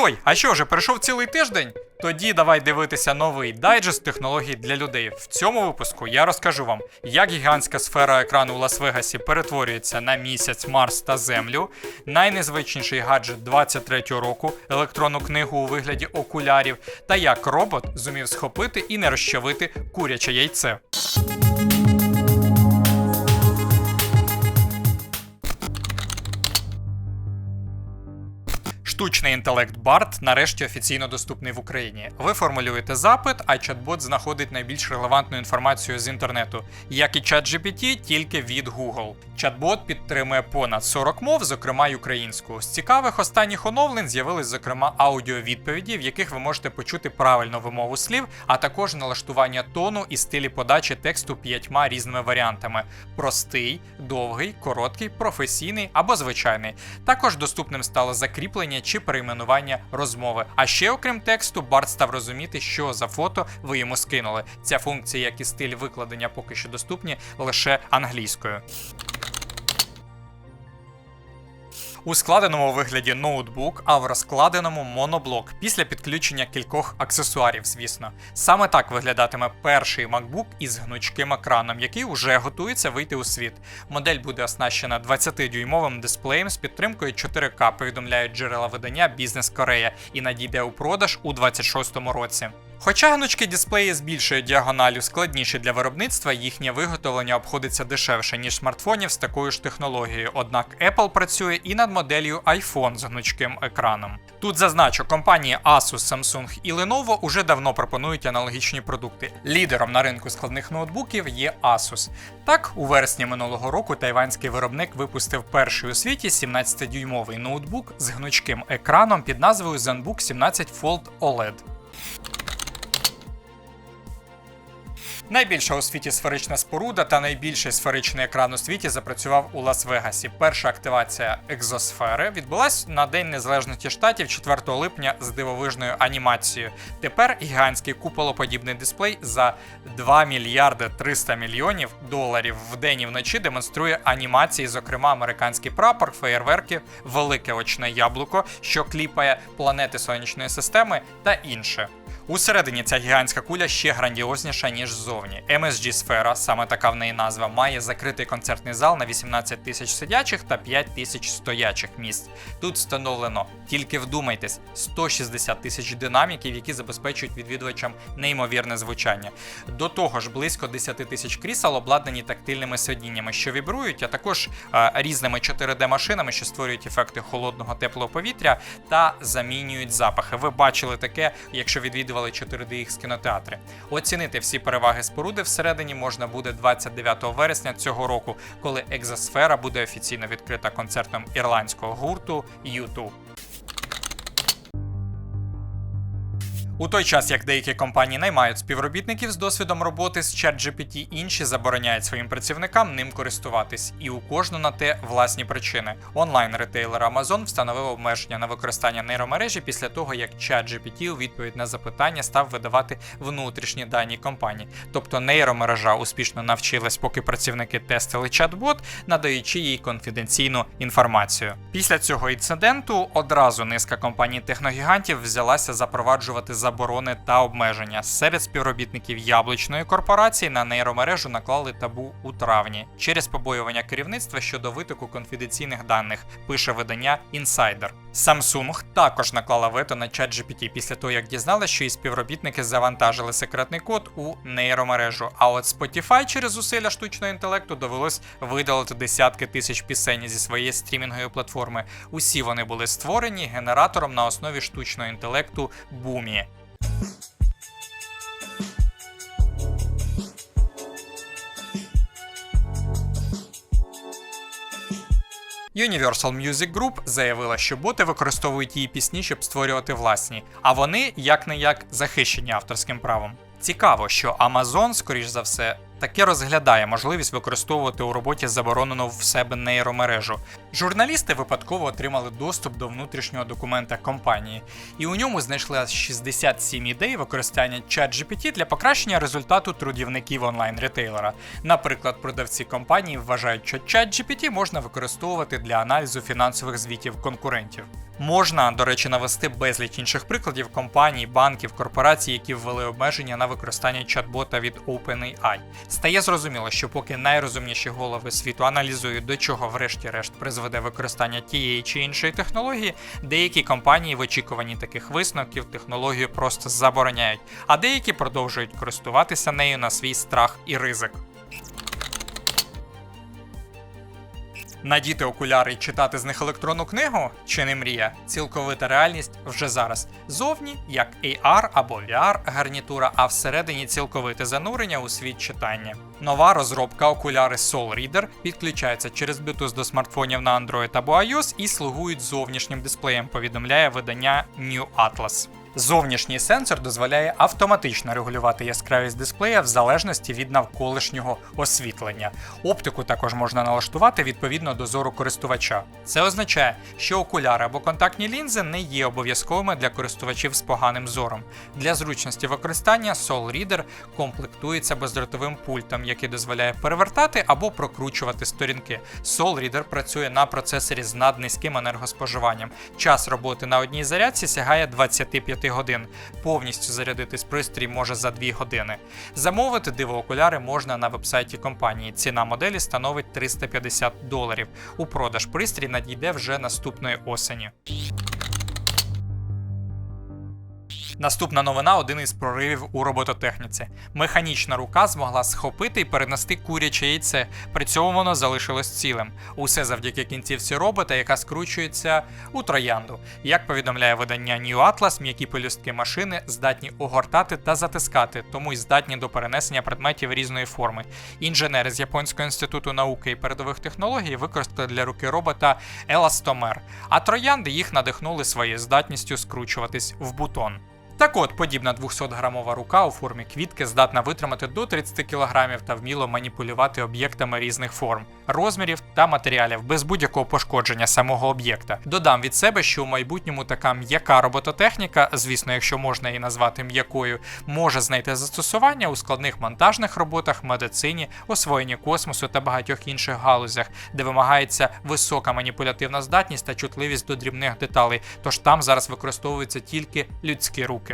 Йой, а що вже пройшов цілий тиждень? Тоді давай дивитися новий дайджест технологій для людей. В цьому випуску я розкажу вам, як гігантська сфера екрану у Лас-Вегасі перетворюється на місяць, Марс та Землю, найнезвичніший гаджет 23-го року, електронну книгу у вигляді окулярів, та як робот зумів схопити і не розчавити куряче яйце. Штучний інтелект BART нарешті офіційно доступний в Україні. Ви формулюєте запит, а чат-бот знаходить найбільш релевантну інформацію з інтернету, як і ChatGPT, тільки від Google. Чат-бот підтримує понад 40 мов, зокрема й українську. З цікавих останніх оновлень з'явились, зокрема, аудіовідповіді, в яких ви можете почути правильну вимову слів, а також налаштування тону і стилі подачі тексту п'ятьма різними варіантами: простий, довгий, короткий, професійний або звичайний. Також доступним стало закріплення чи перейменування розмови. А ще, окрім тексту, Барт став розуміти, що за фото ви йому скинули. Ця функція, як і стиль викладення, поки що доступні лише англійською. У складеному вигляді ноутбук, а в розкладеному моноблок після підключення кількох аксесуарів, звісно. Саме так виглядатиме перший MacBook із гнучким екраном, який уже готується вийти у світ. Модель буде оснащена 20-дюймовим дисплеєм з підтримкою 4К, повідомляють джерела видання Бізнес Корея, і надійде у продаж у 26-му році. Хоча гнучкі дисплеї з більшою діагоналю складніші для виробництва, їхнє виготовлення обходиться дешевше, ніж смартфонів з такою ж технологією. Однак Apple працює і над моделлю iPhone з гнучким екраном. Тут зазначу, компанії Asus, Samsung і Lenovo уже давно пропонують аналогічні продукти. Лідером на ринку складних ноутбуків є Asus. Так, у вересні минулого року тайванський виробник випустив перший у світі 17-дюймовий ноутбук з гнучким екраном під назвою ZenBook 17 Fold OLED. Найбільша у світі сферична споруда та найбільший сферичний екран у світі запрацював у Лас-Вегасі. Перша активація екзосфери відбулась на День Незалежності Штатів 4 липня з дивовижною анімацією. Тепер гігантський куполоподібний дисплей за 2 мільярди 300 мільйонів доларів в день і вночі демонструє анімації, зокрема американський прапор, феєрверки, велике очне яблуко, що кліпає планети сонячної системи та інше. Усередині ця гігантська куля ще грандіозніша, ніж ззовні. MSG сфера, саме така в неї назва, має закритий концертний зал на 18 тисяч сидячих та 5 тисяч стоячих місць. Тут встановлено, тільки вдумайтесь, 160 тисяч динаміків, які забезпечують відвідувачам неймовірне звучання. До того ж, близько 10 тисяч крісел обладнані тактильними сидіннями, що вібрують, а також е, різними 4D-машинами, що створюють ефекти холодного теплого повітря та замінюють запахи. Ви бачили таке, якщо відвідували 4DX кінотеатри. Оцінити всі переваги споруди всередині можна буде 29 вересня цього року, коли екзосфера буде офіційно відкрита концертом ірландського гурту U2. У той час, як деякі компанії наймають співробітників з досвідом роботи з ChatGPT, інші забороняють своїм працівникам ним користуватись, і у кожну на те власні причини. Онлайн-ретейлер Amazon встановив обмеження на використання нейромережі після того, як ChatGPT у відповідь на запитання став видавати внутрішні дані компанії. Тобто нейромережа успішно навчилась, поки працівники тестили чат-бот, надаючи їй конфіденційну інформацію. Після цього інциденту одразу низка компаній техногігантів взялася запроваджувати заборони та обмеження. Серед співробітників яблучної корпорації на нейромережу наклали табу у травні через побоювання керівництва щодо витоку конфіденційних даних, пише видання Insider. Samsung також наклала вето на ChatGPT після того, як дізналися, що і співробітники завантажили секретний код у нейромережу. А от Spotify через зусилля штучного інтелекту довелось видалити десятки тисяч пісень зі своєї стрімінгової платформи. Усі вони були створені генератором на основі штучного інтелекту Boomi. Universal Music Group заявила, що боти використовують її пісні, щоб створювати власні, а вони як не як захищені авторським правом. Цікаво, що Amazon, скоріш за все, таки розглядає можливість використовувати у роботі заборонену в себе нейромережу. Журналісти випадково отримали доступ до внутрішнього документа компанії, і у ньому знайшли аж 67 ідей використання ChatGPT для покращення результату трудівників онлайн-ретейлера. Наприклад, продавці компанії вважають, що ChatGPT можна використовувати для аналізу фінансових звітів конкурентів. Можна, до речі, навести безліч інших прикладів компаній, банків, корпорацій, які ввели обмеження на використання чат-бота від OpenAI. Стає зрозуміло, що поки найрозумніші голови світу аналізують, до чого врешті-решт призведе використання тієї чи іншої технології, деякі компанії в очікуванні таких висновків технологію просто забороняють, а деякі продовжують користуватися нею на свій страх і ризик. Надіти окуляри і читати з них електронну книгу чи не мрія? Цілковита реальність вже зараз. Зовні як AR або VR гарнітура, а всередині цілковите занурення у світ читання. Нова розробка окуляри Soul Reader підключаються через Bluetooth до смартфонів на Android або iOS і слугують зовнішнім дисплеєм, повідомляє видання New Atlas. Зовнішній сенсор дозволяє автоматично регулювати яскравість дисплея в залежності від навколишнього освітлення. Оптику також можна налаштувати відповідно до зору користувача. Це означає, що окуляри або контактні лінзи не є обов'язковими для користувачів з поганим зором. Для зручності використання Soul Reader комплектується бездротовим пультом, який дозволяє перевертати або прокручувати сторінки. Soul Reader працює на процесорі з наднизьким енергоспоживанням. Час роботи на одній зарядці сягає 25 годин. Повністю зарядитись пристрій може за 2 години. Замовити диво-окуляри можна на вебсайті компанії. Ціна моделі становить 350 доларів. У продаж пристрій надійде вже наступної осені. Наступна новина один із проривів у робототехніці. Механічна рука змогла схопити і перенести куряче яйце, при цьому воно залишилось цілим. Усе завдяки кінцівці робота, яка скручується у троянду. Як повідомляє видання New Atlas, м'які пелюстки машини здатні огортати та затискати, тому й здатні до перенесення предметів різної форми. Інженери з Японського інституту науки і передових технологій використали для руки робота еластомер, а троянди їх надихнули своєю здатністю скручуватись в бутон. Так от, подібна 200-грамова рука у формі квітки здатна витримати до 30 кг та вміло маніпулювати об'єктами різних форм, розмірів та матеріалів без будь-якого пошкодження самого об'єкта. Додам від себе, що у майбутньому така м'яка робототехніка, звісно, якщо можна її назвати м'якою, може знайти застосування у складних монтажних роботах, медицині, освоєнні космосу та багатьох інших галузях, де вимагається висока маніпулятивна здатність та чутливість до дрібних деталей. Тож там зараз використовуються тільки людські руки.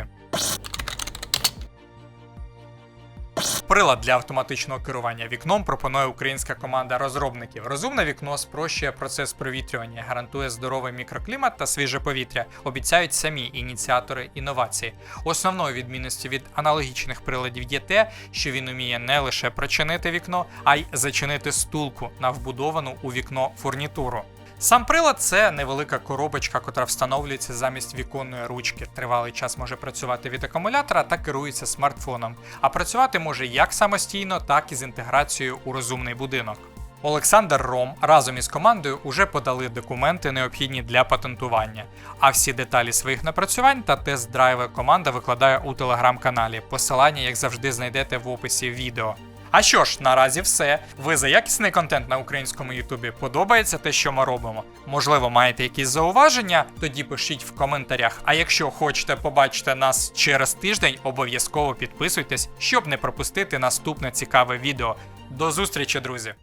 Прилад для автоматичного керування вікном пропонує українська команда розробників. Розумне вікно спрощує процес провітрювання, гарантує здоровий мікроклімат та свіже повітря. Обіцяють самі ініціатори інновації. Основною відмінністю від аналогічних приладів є те, що він уміє не лише прочинити вікно, а й зачинити стулку на вбудовану у вікно фурнітуру. Сам прилад це невелика коробочка, котра встановлюється замість віконної ручки. Тривалий час може працювати від акумулятора та керується смартфоном. А працювати може як самостійно, так і з інтеграцією у розумний будинок. Олександр Ром разом із командою уже подали документи, необхідні для патентування. А всі деталі своїх напрацювань та тест-драйви команда викладає у телеграм-каналі. Посилання, як завжди, знайдете в описі відео. А що ж, наразі все. Ви за якісний контент на українському Ютубі подобається те, що ми робимо? Можливо, маєте якісь зауваження? Тоді пишіть в коментарях. А якщо хочете побачити нас через тиждень, обов'язково підписуйтесь, щоб не пропустити наступне цікаве відео. До зустрічі, друзі!